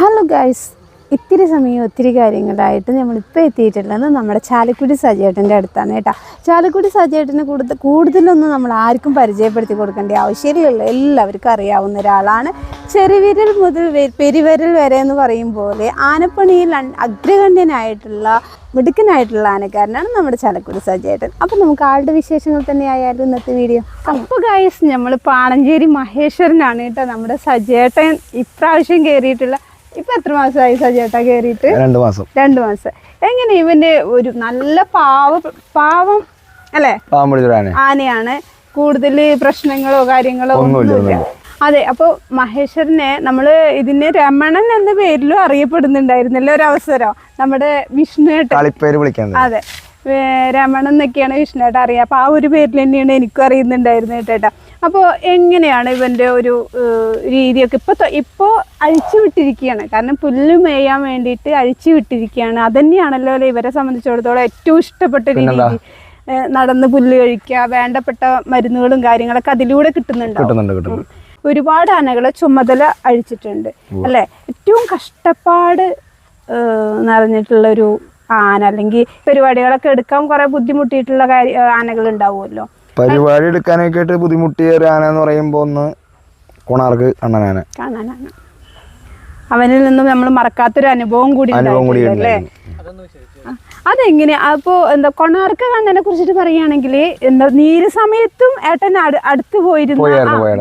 Hello guys ഇത്തിരി സമയം ഒത്തിരി കാര്യങ്ങളായിട്ട് നമ്മളിപ്പോൾ എത്തിയിട്ടുള്ളത് നമ്മുടെ ചാലക്കുടി സജേട്ടന്റെ അടുത്താണ് കേട്ടോ. ചാലക്കുടി സജേട്ടനെ കൂടുതൽ കൂടുതലൊന്നും നമ്മൾ ആർക്കും പരിചയപ്പെടുത്തി കൊടുക്കേണ്ട ആവശ്യമില്ലല്ലോ. എല്ലാവർക്കും അറിയാവുന്ന ഒരാളാണ്. ചെറുവിരൽ മുതൽ പെരുവിരൽ വരെ എന്ന് പറയും പോലെ ആനപ്പണിയിൽ അഗ്രഗണ്യനായിട്ടുള്ള മിടുക്കനായിട്ടുള്ള ആനക്കാരനാണ് നമ്മുടെ ചാലക്കുടി സജേട്ടൻ അപ്പം നമുക്ക് ആളുടെ വിശേഷങ്ങൾ തന്നെ ആയാലും ഇന്നത്തെ വീഡിയോ. അപ്പോൾ ഗൈസ് നമ്മൾ പാണഞ്ചേരി മഹേശ്വരനാണ് കേട്ടോ നമ്മുടെ സജേട്ടൻ ഇപ്രാവശ്യം കയറിയിട്ടുള്ള ഇപ്പൊ എത്ര മാസമായി സജേട്ടാ കേറിയിട്ട് രണ്ട് മാസം. രണ്ട് മാസം. എങ്ങനെ ഇവന്റെ ഒരു നല്ല പാവ പാവം അല്ലേ? ആനയാണ്. കൂടുതൽ പ്രശ്നങ്ങളോ കാര്യങ്ങളോ ഒന്നുമില്ല, അതെ അപ്പോൾ മഹേശ്വരനെ നമ്മൾ ഇതിന് രമണൻ എന്ന പേരിലും അറിയപ്പെടുന്നുണ്ടായിരുന്നല്ലോ ഒരു അവസരം നമ്മുടെ വിഷ്ണു കളിപ്പേര് വിളിക്കാൻ അതെ. രമണൻ എന്നൊക്കെയാണ് വിഷ്ണുവേട്ട അറിയാം അപ്പോൾ ആ ഒരു പേരിൽ തന്നെയാണ് എനിക്കും അറിയുന്നുണ്ടായിരുന്നു കേട്ടോ അപ്പോൾ എങ്ങനെയാണ് ഇവന്റെ ഒരു രീതിയൊക്കെ? ഇപ്പോൾ ഇപ്പോൾ അഴിച്ചു വിട്ടിരിക്കുകയാണ്. കാരണം പുല്ല് മേയാൻ വേണ്ടിയിട്ട് അഴിച്ചു വിട്ടിരിക്കുകയാണ്. അതന്നെയാണല്ലോ അല്ലേ ഇവരെ സംബന്ധിച്ചിടത്തോളം ഏറ്റവും ഇഷ്ടപ്പെട്ട രീതി. നടന്ന് പുല്ല് കഴിക്കുക വേണ്ടപ്പെട്ട മരുന്നുകളും കാര്യങ്ങളൊക്കെ അതിലൂടെ കിട്ടുന്നുണ്ടാവും കിട്ടുന്നുണ്ട് കിട്ടുന്നുണ്ട്. ഒരുപാട് ആനകളെ ചുമതല അഴിച്ചിട്ടുണ്ട്. അല്ലേ? ഏറ്റവും കഷ്ടപ്പാട് നിറഞ്ഞിട്ടുള്ള ഒരു ആന അല്ലെങ്കിൽ പരിപാടികളൊക്കെ എടുക്കാൻ കുറെ ബുദ്ധിമുട്ടിയിട്ടുള്ള കാര്യ ആനകൾ ഉണ്ടാവുമല്ലോ പരിപാടി എടുക്കാനൊക്കെ ആയിട്ട് ബുദ്ധിമുട്ടിയ ഒരു ആന എന്ന് പറയുമ്പോ ഒന്ന് കൊണാർക്ക് കണ്ണനാന. കണ്ണനാന. അവനിൽ നിന്നും നമ്മൾ മറക്കാത്തൊരു അനുഭവം കൂടി അനുഭവം കൂടി അല്ലേ? അതെങ്ങനെ? അപ്പോ എന്താ കൊണാർക്ക് കണ്ണനെ കുറിച്ചിട്ട് പറയുകയാണെങ്കിൽ എന്താ നീര് സമയത്തും ഏട്ടൻ അടുത്ത് പോയിരുന്ന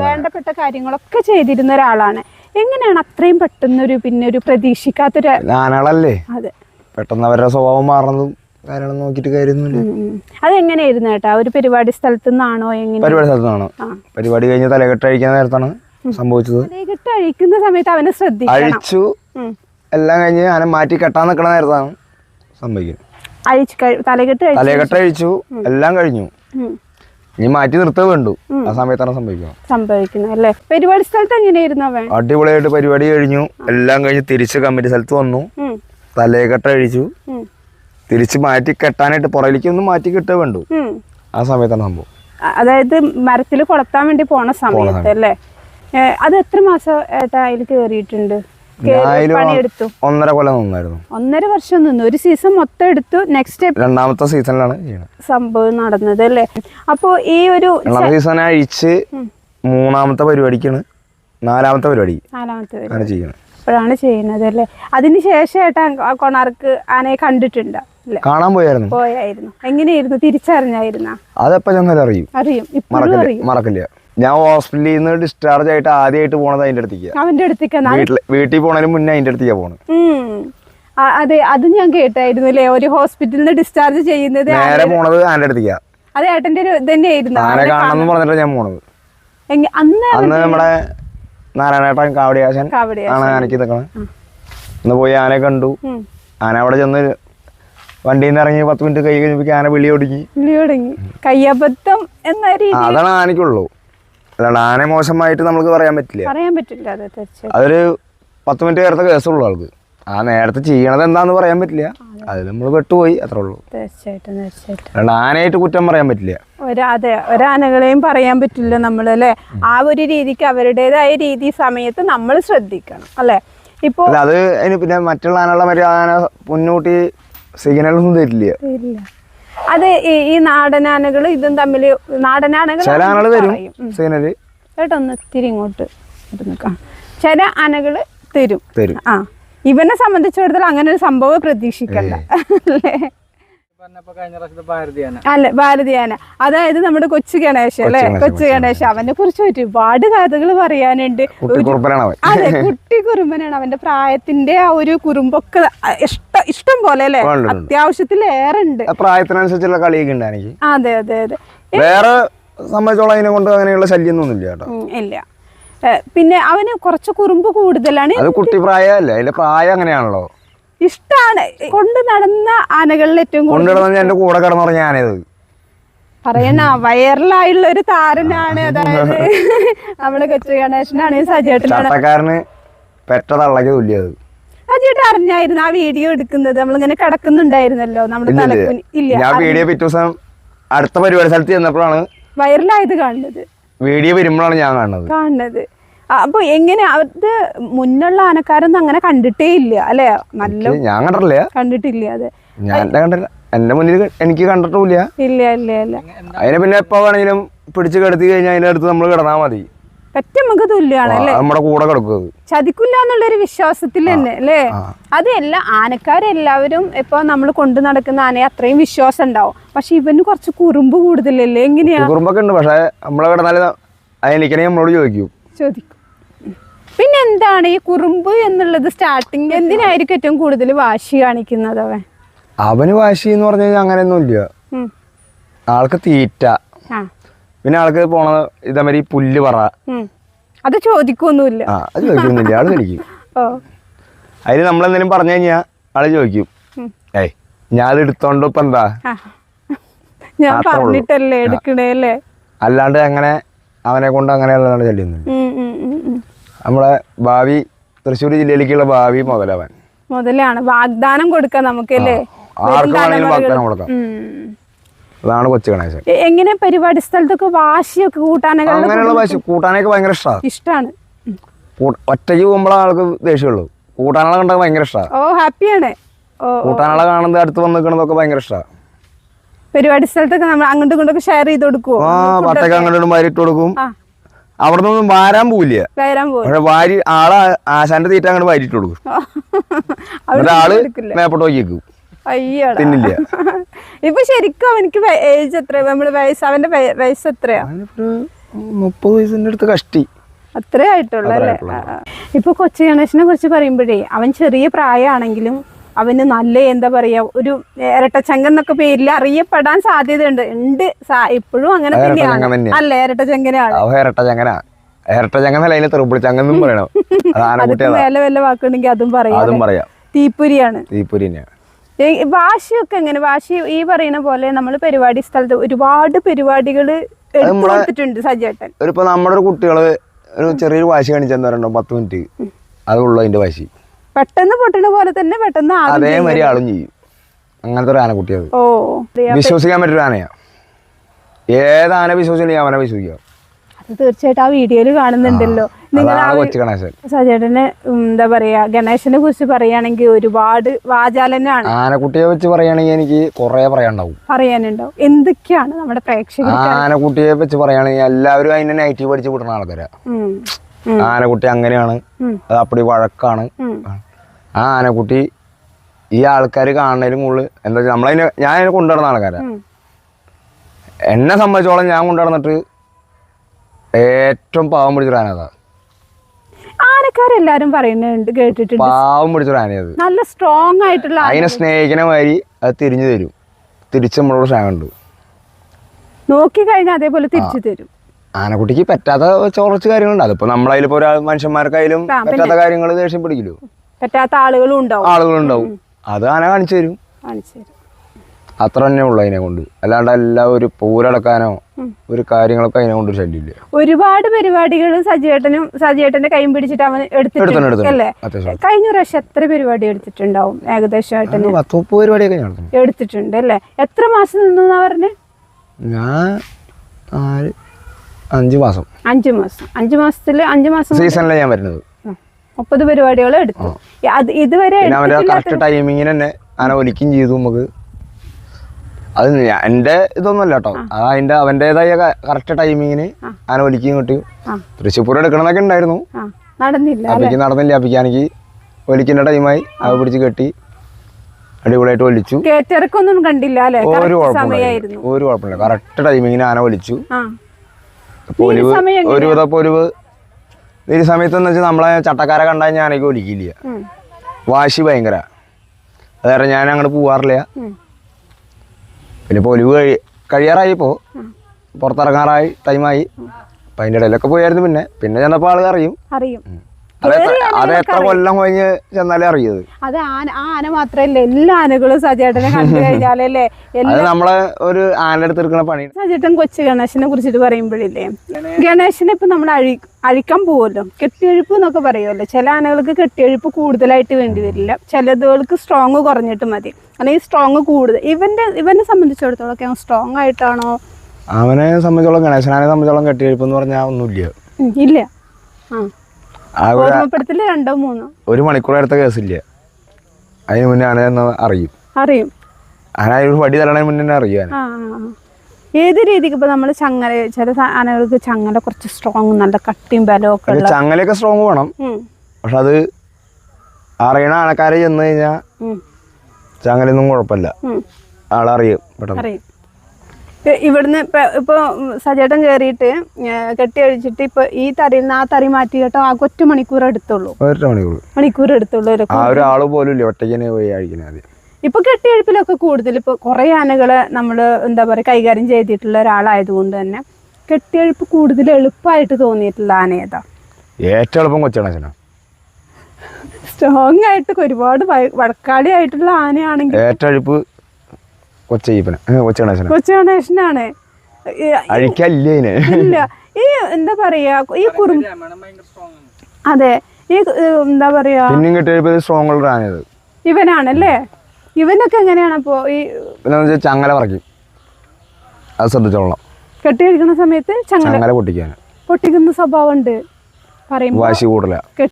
വേണ്ടപ്പെട്ട കാര്യങ്ങളൊക്കെ ചെയ്തിരുന്ന ഒരാളാണ്. എങ്ങനെയാണ് അത്രയും പെട്ടെന്നൊരു പിന്നെ ഒരു പ്രതീക്ഷിക്കാത്തൊരു അതെ. പെട്ടെന്ന് അവരുടെ സ്വഭാവം മാറുന്നതും കാര്യങ്ങളും നോക്കിയിട്ട് കാര്യമൊന്നുമില്ല. അതെങ്ങനെയായിരുന്നു ഏട്ടാ? ഒരു പരിപാടി സ്ഥലത്തു നിന്നാണോ എങ്ങനെ? പരിപാടി സ്ഥലത്താണ് പരിപാടി കഴിഞ്ഞ് തലകെട്ട് അഴിക്കുന്ന നേരത്താണ് സംഭവിച്ചത്. കിട്ട് അഴിക്കുന്ന സമയത്ത് അവനെ ശ്രദ്ധിക്കണം. അഴിച്ചു. എല്ലാം കഴിഞ്ഞ് അവനെ മാറ്റി കെട്ടാൻ നിൽക്കുന്ന നേരത്താണ് സംഭവിക്കുന്നത്. അഴിച്ചു തലകെട്ട് തലകെട്ട് അഴിച്ചു. എല്ലാം കഴിഞ്ഞു. ഇനി മാറ്റി നിർത്തേ വേണ്ടു. ആ സമയത്താണ് സംഭവിക്കുന്നത്. സംഭവിക്കുന്നത് അല്ലേ? പരിപാടി സ്ഥലത്ത് എങ്ങനെയായിരുന്നു അവൻ? അടിപൊളിയായിട്ട് പരിപാടി കഴിഞ്ഞു. എല്ലാം കഴിഞ്ഞ് തിരിച്ച് കമ്മിറ്റി സ്ഥലത്ത് വന്നു. ഉം, തലയെക്കെട്ട് അഴിച്ചു തിരിച്ച് മാറ്റി കെട്ടാനായിട്ട് പുറകിലേക്ക് ഒന്ന് മാറ്റി കിട്ടേ വേണ്ടു ആ സമയത്താണ് സംഭവം. അതായത് മരത്തിൽ കൊളത്താൻ വേണ്ടി പോണ സമയത്ത് അല്ലേ? അത് എത്ര മാസം ഏട്ടാ അതിൽ കേറിയിട്ടുണ്ട് ഒന്നര കൊല്ലം നിന്നായിരുന്നു. ഒന്നര വർഷം നിന്നു. ഒരു സീസൺ മൊത്തം എടുത്തു. നെക്സ്റ്റ് രണ്ടാമത്തെ സീസണിലാണ് സംഭവം നടന്നത് അല്ലേ? അപ്പോ ഈ ഒരു സീസൺ അഴിച്ച് മൂന്നാമത്തെ പരിപാടിക്കാണ് നാലാമത്തെ പരിപാടി. നാലാമത്തെ പരിപാടി. ചെയ്യുന്നത് ഇപ്പോഴാണ് ചെയ്യുന്നത് അല്ലേ? അതിന് ശേഷമായിട്ട് കൊണാർക്ക് ആനയെ കണ്ടിട്ടുണ്ടോ? കാണാൻ പോയായിരുന്നു. പോയായിരുന്നു. എങ്ങനെയായിരുന്നു? തിരിച്ചറിഞ്ഞായിരുന്ന? അതെപ്പോ ചെന്നാലും അറിയും. അറിയും. ഇപ്പോഴും മറക്കില്ല അറിയും. മറക്കില്ല. ഞാൻ ഹോസ്പിറ്റലിൽ നിന്ന് ഡിസ്ചാർജ് ആയിട്ട് ആദ്യമായിട്ട് പോണത് അതിന്റെ അടുത്തേക്ക്. അവന്റെ അടുത്തേക്ക്. നാ- വീട്ടിൽ പോണതിനു മുന്നേ അതിന്റെ അടുത്തേക്കാ പോണത്. അതെ അത് ഞാൻ കേട്ടായിരുന്നു അല്ലേ? ഒരു ഹോസ്പിറ്റലിൽ നിന്ന് ഡിസ്ചാർജ് ചെയ്യുന്നത് നേരെ പോണത് ആന്റെ അടുത്തേക്കാ. അത് ഏട്ടന്റെ ഒരു തന്നെയായിരുന്നു ആനെ കാണണം പറഞ്ഞിട്ടാണ് ഞാൻ പോണത്. അന്ന് അന്ന് നമ്മുടെ നാരായണേട്ടൻ കാവടിയാശൻ കാവടി ആണ് ആനയ്ക്ക് നിൽക്കണത് ഇന്ന് പോയി ആനയെ കണ്ടു. ആന അവിടെ ചെന്ന് വണ്ടിയിൽ നിന്ന് ഇറങ്ങി പത്ത് മിനിറ്റ് കൈ കഴിഞ്ഞപ്പോൾ ആന വിളി ഒടുങ്ങി. വിളി കയ്യബദ്ധം എന്ന രീതി അതാണ് ആനയ്ക്കുള്ളൂ. അല്ലാണ്ട് ആന മോശമായിട്ട് നമുക്ക് പറയാൻ പറ്റില്ല. പറയാൻ പറ്റില്ല അതൊരു പത്ത് മിനിറ്റ് നേരത്തെ കേസുള്ളൂ ആൾക്ക്. ആ നേരത്തെ ചെയ്യണത് എന്താന്ന് പറയാൻ പറ്റില്ല. അത്. നമ്മൾ പെട്ടുപോയി അത്രേ ഉള്ളൂ. തീർച്ചയായിട്ടും ആനയായിട്ട് കുറ്റം പറയാൻ പറ്റില്ല. അതെ ഒരാനകളെയും പറയാൻ പറ്റില്ല നമ്മൾ അല്ലേ? ആ ഒരു രീതിക്ക് അവരുടേതായ രീതി സമയത്ത് നമ്മൾ ശ്രദ്ധിക്കണം അല്ലേ? ഇപ്പോ അത് അതിന് പിന്നെ മറ്റുള്ള ആനകളെ മറ്റേ ആന മുന്നൂട്ടി സിഗ്നലൊന്നും തരില്ല. അത് ഈ നാടനാനകൾ ഇതും തമ്മിൽ നാടനാനകൾ ചില ആനകൾ തരും. സിഗ്നൽ കേട്ടോ ഒന്ന് ഇത്തിരി ഇങ്ങോട്ട് ഇങ്ങോട്ട് ചില ആനകൾ തരും. തരും. ആ. ഇവനെ സംബന്ധിച്ചിടത്തോളം അങ്ങനെ ഒരു സംഭവം പ്രതീക്ഷിക്കണ്ട. അല്ലേ? അല്ല ഭാരതിയാന അതായത് നമ്മുടെ കൊച്ചു ഗണേശ് അല്ലെ? കൊച്ചു ഗണേശ് അവനെ കുറിച്ച് ഒരുപാട് കഥകൾ പറയാനുണ്ട്. അതെ കുട്ടി കുറുമ്പനാണ് അവന്റെ പ്രായത്തിന്റെ ആ ഒരു കുറുമ്പൊക്കെ ഇഷ്ടം ഇഷ്ടം പോലെ അല്ലെ. അത്യാവശ്യത്തിലേറെ ഉണ്ട് പ്രായത്തിനനുസരിച്ചുള്ള കളിയൊക്കെ ഉണ്ട് എനിക്ക്. അതെ അതെ അതെ. വേറെ സംബന്ധിച്ചോളം അതിനെ കൊണ്ട് അങ്ങനെയുള്ള ഇല്ല കേട്ടോ. ഇല്ല. പിന്നെ അവന് കുറച്ച് കുറുമ്പ് കൂടുതലാണ്. അത് കുട്ടി പ്രായമല്ലേ? അതിന്റെ പ്രായം അങ്ങനെയാണല്ലോ ഇഷ്ടാണ്. കൊണ്ട് നടന്ന ആനകളിൽ ഏറ്റവും കൂടുതൽ നടന്ന എന്റെ കൂടെ കിടന്നുറങ്ങിയ ഞാനത് പറയണ വൈറലായുള്ള ഒരു താരനാണ് അതായത് നമ്മുടെ കൊച്ചു ഗണേശനാണ് സജേട്ടനാണ് പെറ്റ തള്ളക്ക് തുല്യത്. സജേട്ടൻ അറിഞ്ഞായിരുന്നു ആ വീഡിയോ എടുക്കുന്നത്. നമ്മളിങ്ങനെ കിടക്കുന്നുണ്ടായിരുന്നല്ലോ. നമ്മുടെ തലക്കുനി ഇല്ല. ഞാൻ വീഡിയോ പിറ്റേ ദിവസം അടുത്ത പരിപാടി സ്ഥലത്ത് ചെന്നപ്പോഴാണ് വൈറലായത് കാണുന്നത്. വീഡിയോ വരുമ്പോഴാണ് ഞാൻ കാണുന്നത്. കാണുന്നത്. അപ്പൊ എങ്ങനെ അത് മുന്നുള്ള ആനക്കാരൊന്നും അങ്ങനെ കണ്ടിട്ടേ ഇല്ല അല്ലെ? നല്ല ഞാൻ കണ്ടിട്ടില്ല. കണ്ടിട്ടില്ല അതെ. ഞാൻ എന്റെ കണ്ടില്ല. എന്റെ മുന്നിൽ എനിക്ക് കണ്ടിട്ടില്ല ഇല്ല. ഇല്ല ഇല്ല അതിനെ പിന്നെ എപ്പോ വേണമെങ്കിലും പിടിച്ചു കിടത്തി കഴിഞ്ഞാൽ അതിന്റെ അടുത്ത് നമ്മൾ കിടന്നാൽ മതി. പറ്റ നമുക്ക് തുല്യാണ് നമ്മുടെ കൂടെ കിടക്കുന്നത് ചതിക്കില്ല എന്നുള്ളൊരു വിശ്വാസത്തിൽ തന്നെ അല്ലേ? അതല്ല ആനക്കാരെല്ലാവരും ഇപ്പൊ നമ്മൾ കൊണ്ടു നടക്കുന്ന ആനയെ അത്രയും വിശ്വാസം ഉണ്ടാവും പക്ഷെ ഇവന് കുറച്ച് കുറുമ്പ് കൂടുതലല്ലേ? എങ്ങനെയാ? കുറുമ്പൊക്കെ ഉണ്ട് പക്ഷെ നമ്മളെ കിടന്നാൽ നമ്മളോട് ചോദിക്കും. ചോദിക്കും. പിന്നെ എന്താണ് ഈ കുറുമ്പ് എന്നുള്ളത് സ്റ്റാർട്ടിങ് എന്തിനായിരിക്കും ഏറ്റവും കൂടുതൽ വാശി കാണിക്കുന്നത് അവൻ? അവന് വാശി എന്ന് പറഞ്ഞു കഴിഞ്ഞാൽ അങ്ങനെയൊന്നും ഇല്ല ആൾക്ക് തീറ്റ. പിന്നെ ആൾക്ക് പോണത് ഇതേമാതിരി പുല്ല് പറ. അത് ചോദിക്കൊന്നുമില്ല. ആ അത് ചോദിക്കുന്നില്ല ആൾ ഓ. അതിന് നമ്മളെന്തെങ്കിലും പറഞ്ഞു കഴിഞ്ഞാൽ ആൾ ചോദിക്കും. ഏയ് ഞാൻ അത് എടുത്തോണ്ട് ഇപ്പൊ എന്താ? ഞാൻ പറഞ്ഞിട്ടല്ലേ എടുക്കണേ അല്ലേ? അല്ലാണ്ട് അങ്ങനെ അവനെ കൊണ്ട് അങ്ങനെ അല്ലാണ്ട്. നമ്മളെ ഭാവി തൃശ്ശൂർ ജില്ലയിലേക്കുള്ള ഭാവി മുതലവൻ. മുതലാണ്. വാഗ്ദാനം കൊടുക്കാം നമുക്കല്ലേ? ആർക്കും വേണമെങ്കിലും വാഗ്ദാനം കൊടുക്കാം. അതാണ് കൊച്ചു ഗണേശൻ. എങ്ങനെ പരിപാടി? സ്ഥലത്തൊക്കെ വാശിയൊക്കെ കൂട്ടാനൊക്കെ അങ്ങനെയുള്ള വാശി കൂട്ടാനൊക്കെ ഭയങ്കര ഇഷ്ടമാണ് ഇഷ്ടമാണ് ഒറ്റയ്ക്ക് പോകുമ്പോഴാണ് ആൾക്ക് ദേഷ്യമുള്ളൂ കൂട്ടാനാളെ കണ്ടാൽ ഭയങ്കര ഇഷ്ടമാണ് ഓ ഹാപ്പിയാണ്. കൂട്ടാനുള്ള കൂട്ടാനാളെ കാണുന്നത് അടുത്ത് വന്ന് നിൽക്കുന്നതൊക്കെ ഭയങ്കര ഇഷ്ടമാണ് പരിപാടി സ്ഥലത്തൊക്കെ നമ്മൾ അങ്ങോട്ടും ഇങ്ങോട്ടൊക്കെ ഷെയർ ചെയ്ത് കൊടുക്കും ആ പട്ടൊക്കെ അങ്ങോട്ടും വാരിട്ട് കൊടുക്കും. അവിടെ നിന്നും വാരാൻ പോവില്ല. പക്ഷെ വാരി ആളെ ആശാന്റെ തീറ്റ അങ്ങോട്ട് വാരിട്ട് കൊടുക്കും. ഒരാൾ ആൾ മേപ്പോട്ട് നോക്കിയേക്കും അയ്യടാ. തിന്നില്ല. ഇപ്പൊ ശരിക്കും അവനക്ക് ഏജ് എത്ര നമ്മൾ വയസ്സ് അവന്റെ വയ- വയസ്സ് എത്രയാ? മുപ്പത് വയസ്സിന്റെ അടുത്ത് കഷ്ടി. അത്രേ ആയിട്ടുള്ളൂ അല്ലേ. ഇപ്പൊ കൊച്ചു ഗണേശനെ കുറിച്ച് പറയുമ്പോഴേ അവൻ ചെറിയ പ്രായമാണെങ്കിലും അവന് നല്ല എന്താ പറയാ ഒരു ഇരട്ടച്ചങ്ക എന്നൊക്കെ പേരിൽ അറിയപ്പെടാൻ സാധ്യതയുണ്ട്. ഉണ്ട്. ഇപ്പോഴും അങ്ങനെ തന്നെയാണ്. അല്ലെ ഇരട്ടച്ചങ്കനാണ് അതിനെ പറയണം. അത് മേലെ വല്ല വാക്കുണ്ടെങ്കിൽ അതും പറയാം തീപ്പുരിയാണ്. തീപ്പുരിയാണ് വാശിയൊക്കെ എങ്ങനെ? വാശി ഈ പറയുന്ന പോലെ നമ്മൾ പരിപാടി സ്ഥലത്ത് ഒരുപാട് പരിപാടികൾ സജേട്ടൻ. ഒരിപ്പോ നമ്മുടെ കുട്ടികൾ ഒരു ചെറിയൊരു വാശി കാണിച്ചെന്ന് പറയണ്ടോ പത്ത് മിനിറ്റ് അതുള്ളൂ അതിന്റെ വാശി. പെട്ടെന്ന് പൊട്ടണ പോലെ തന്നെ പെട്ടെന്ന് അതേമാതിരി ആളും ചെയ്യും. അങ്ങനത്തെ ഒരു ആന കുട്ടിയാണ്. വിശ്വസിക്കാൻ പറ്റൊരു ആനയാ. ഏത് ആന വിശ്വസിച്ചില്ലെങ്കിൽ അവനെ വിശ്വസിക്കാം. തീർച്ചയായിട്ടും ആ വീഡിയോയിൽ കാണുന്നുണ്ടല്ലോ. നിങ്ങൾ സജേട്ടന് എന്താ പറയാ ഗണേശനെ കുറിച്ച് പറയുകയാണെങ്കിൽ ഒരുപാട് വാചാലനാണ്. ആനക്കുട്ടിയെ വെച്ച് പറയുകയാണെങ്കിൽ എനിക്ക് കുറേ പറയാനുണ്ടാവും. പറയാനുണ്ടാവും. എന്തൊക്കെയാണ് നമ്മുടെ പ്രേക്ഷകർ ആനക്കുട്ടിയെ വെച്ച് പറയുകയാണെങ്കിൽ എല്ലാവരും അതിനെ നെഗറ്റീവ് പഠിച്ചു വിടുന്ന ആൾക്കാരാ. ആനക്കുട്ടി അങ്ങനെയാണ്. അത് അപ്പടി വഴക്കാണ്. ആ ആനക്കുട്ടി ഈ ആൾക്കാർ കാണുന്നതിലും കൂടുതൽ എന്താ നമ്മളതിനെ ഞാൻ അതിനെ കൊണ്ടുനടന്ന ആൾക്കാരാ എന്നെ സംബന്ധിച്ചോളം ഞാൻ കൊണ്ടുനടന്നിട്ട് ഏറ്റവും പാവം പിടിച്ചൊരു ആന അതാ. ആനക്കാരെല്ലാരും പറയുന്നുണ്ട് കേട്ടിട്ടുണ്ട്. പാവം പിടിച്ചൊരു ആനയത് നല്ല സ്ട്രോങ് ആയിട്ടുള്ള. അതിനെ സ്നേഹിക്കണ മാതിരി അത് തിരിഞ്ഞു തരും. തിരിച്ച് നമ്മളോട് സ്നേഹമുണ്ട്. നോക്കി കഴിഞ്ഞാൽ അതേപോലെ തിരിച്ചു തരും. ആനക്കുട്ടിക്ക് പറ്റാത്ത ചോറച്ച് കുറച്ച് കാര്യങ്ങളുണ്ട്. അതിപ്പോ നമ്മളതിലിപ്പോ ഒരാൾ മനുഷ്യന്മാർക്കായാലും പറ്റാത്ത കാര്യങ്ങൾ ദേഷ്യം പിടിക്കില്ലോ? പറ്റാത്ത ആളുകളും ഉണ്ടാവും. ആളുകളുണ്ടാവും. അത് ആന കാണിച്ചു തരും. കാണിച്ചു തരും. അത്ര തന്നെ ഉള്ളു അതിനെ കൊണ്ട്. അല്ലാണ്ട് എല്ലാം ഒരു പൂരടക്കാനോ ഒരു കാര്യങ്ങളൊക്കെ അതിനെ കൊണ്ട് ശല്യമില്ല. ഒരുപാട് പരിപാടികൾ സജിയേട്ടനും സജിയേട്ടന്റെ കൈ പിടിച്ചിട്ട് അവൻ എടുത്തിട്ടുണ്ട് കഴിഞ്ഞ പ്രാവശ്യം എത്ര പരിപാടി എടുത്തിട്ടുണ്ടാവും ഏകദേശം ഒരു പത്ത് മുപ്പത് പരിപാടിയൊക്കെ എടുത്തിട്ടുണ്ട്. അല്ലേ? എത്ര മാസം നിന്നു പറഞ്ഞു? ഞാൻ അഞ്ചു മാസം. അഞ്ചു മാസം. അഞ്ചു മാസത്തിൽ അഞ്ചു മാസം സീസണിലെ സീസണിലാണ് ഞാൻ വരുന്നത്. മുപ്പത് പരിപാടികൾ എടുത്തു. ഇതുവരെ ടൈമിങ്ങിന് തന്നെ ആന ചെയ്തു നമുക്ക്. അത് എന്റെ ഇതൊന്നും ഇതൊന്നുമല്ല കേട്ടോ. അത് അതിന്റെ അവന്റേതായ കറക്റ്റ് ടൈമിങ്ങിന് ആന ഒലിക്കുകയും കിട്ടും. തൃശ്ശൂർ എടുക്കണമെന്നൊക്കെ ഉണ്ടായിരുന്നു. നടന്നില്ല അപ്പിക്ക് നടന്നില്ല. അപ്പിക്കാണെങ്കിൽ ഒലിക്കിന്റെ ടൈമായി അത് പിടിച്ച് കെട്ടി അടിപൊളിയായിട്ട് ഒലിച്ചു. കേറ്റിറക്കൊന്നും കണ്ടില്ല ഒരു കുഴപ്പമില്ല. ഒരു കുഴപ്പമില്ല. കറക്റ്റ് ടൈമിങ്ങിന് ആന ഒലിച്ചു. ഒലിവ് ഒരു വിധം ഒലിവ് ഈ സമയത്ത് എന്ന് വെച്ചാൽ നമ്മളെ ചട്ടക്കാരെ കണ്ടാൽ ഞാനൊക്കെ ഒലിക്കില്ല. വാശി ഭയങ്കര. അതേറെ ഞാൻ അങ്ങോട്ട് പോവാറില്ല. പിന്നെ ഇപ്പോൾ ഒലിവ് കഴി കഴിയാറായിപ്പോൾ പുറത്തിറങ്ങാറായി ടൈമായി അപ്പം അതിന്റെ ഇടയിലൊക്കെ പോയായിരുന്നു പിന്നെ. പിന്നെ ചെന്നപ്പോൾ ആൾ അറിയും. അറിയും. അത് എത്ര- കൊല്ലം കഴിഞ്ഞ് ചെന്നാലേ അറിയത് അത് ആന ആ ആന മാത്രല്ല എല്ലാ ആനകളും സജേട്ടനെ കണ്ടു കഴിഞ്ഞാലല്ലേ അത് നമ്മളെ ഒരു ആനയുടെ അടുത്ത് എടുക്കുന്ന പണി. സജേട്ടൻ കൊച്ചു ഗണേശനെ കുറിച്ചിട്ട് പറയുമ്പോഴില്ലേ? ഗണേശനെ ഇപ്പൊ നമ്മൾ അഴി അഴിക്കാൻ പോവല്ലോ. കെട്ടിയൊഴുപ്പ് എന്നൊക്കെ പറയുമല്ലോ ചില ആനകൾക്ക് കെട്ടിയൊഴുപ്പ് കൂടുതലായിട്ട് വേണ്ടി വരില്ല. ചിലതുകൾക്ക് സ്ട്രോങ് കുറഞ്ഞിട്ട് മതി. അല്ലെങ്കിൽ സ്ട്രോങ് കൂടുതൽ. ഇവന്റെ ഇവനെ സംബന്ധിച്ചിടത്തോളം ഒക്കെ സ്ട്രോങ് ആയിട്ടാണോ? അവനെ സംബന്ധിച്ചോളം ഗണേശനാനെ സംബന്ധിച്ചോളം കെട്ടിയൊഴുപ്പ് എന്ന് പറഞ്ഞാൽ ഒന്നുമില്ല ഇല്ല. ആ. ഒരു ഓർമ്മപ്പെടുത്തൽ രണ്ടോ മൂന്നോ? ഒരു മണിക്കൂർ എടുത്ത കേസില്ല. അതിന് മുന്നേ ആന അറിയും. അറിയും. ആന ഒരു വടി തരണ മുന്നേ അറിയാൻ. ഏത് രീതിക്ക് ഇപ്പൊ നമ്മൾ ചങ്ങല ചില ആനകൾക്ക് ചങ്ങല കുറച്ച് സ്ട്രോങ് നല്ല കട്ടിയും അതിന് ചങ്ങലയൊക്കെ സ്ട്രോങ് വേണം. പക്ഷെ അത് അറിയണ ആനക്കാരെ ചെന്ന് കഴിഞ്ഞാൽ ഉം, ചങ്ങലൊന്നും കുഴപ്പമില്ല. ആളറിയും പെട്ടെന്ന്. ഇവിടുന്ന് ഇപ്പൊ ഇപ്പൊ സജേട്ടൻ കയറിയിട്ട് കെട്ടി അഴിച്ചിട്ട് ഇപ്പൊ ഈ തറി നിന്ന് ആ തറി മാറ്റി കേട്ടോ ആ ഒറ്റ മണിക്കൂർ എടുത്തുള്ളൂ. ഒരു മണിക്കൂർ. മണിക്കൂർ എടുത്തുള്ളൂ ഒരാൾ പോലും ഒറ്റയ്ക്ക് പോയി ഇപ്പൊ കെട്ടിയെഴുപ്പിലൊക്കെ കൂടുതൽ. ഇപ്പൊ കുറെ ആനകളെ നമ്മൾ എന്താ പറയുക കൈകാര്യം ചെയ്തിട്ടുള്ള ഒരാളായതുകൊണ്ട് തന്നെ കെട്ടിയെഴുപ്പ് കൂടുതൽ എളുപ്പമായിട്ട് തോന്നിയിട്ടുള്ള ആന ഏതാ ഏറ്റവും എളുപ്പം കൊച്ചണച്ചനാ സ്ട്രോങ് ആയിട്ട് ഒരുപാട് വഴക്കാളി ആയിട്ടുള്ള ആനയാണെങ്കിൽ ഏറ്റവും അഴിപ്പ് കൊച്ചയ്യപ്പന കൊച്ചണച്ചന കൊച്ചു ഗണേശനാണ്. ഈ- ഇല്ല. ഈ എന്താ പറയാ ഈ കുറും അതെ. ഈ എന്താ പറയാ? ഇവനാണല്ലേ? ഇവനൊക്കെ എങ്ങനെയാണ് അപ്പോ ഈ ചങ്ങല പറക്കും. അത് ശ്രദ്ധിച്ചോളാം കെട്ടിയിരിക്കുന്ന സമയത്ത് ചങ്ങല ചങ്ങല പൊട്ടിക്കാൻ പൊട്ടിക്കുന്ന സ്വഭാവം ഉണ്ട് പറയും വാശി കൂടില്ല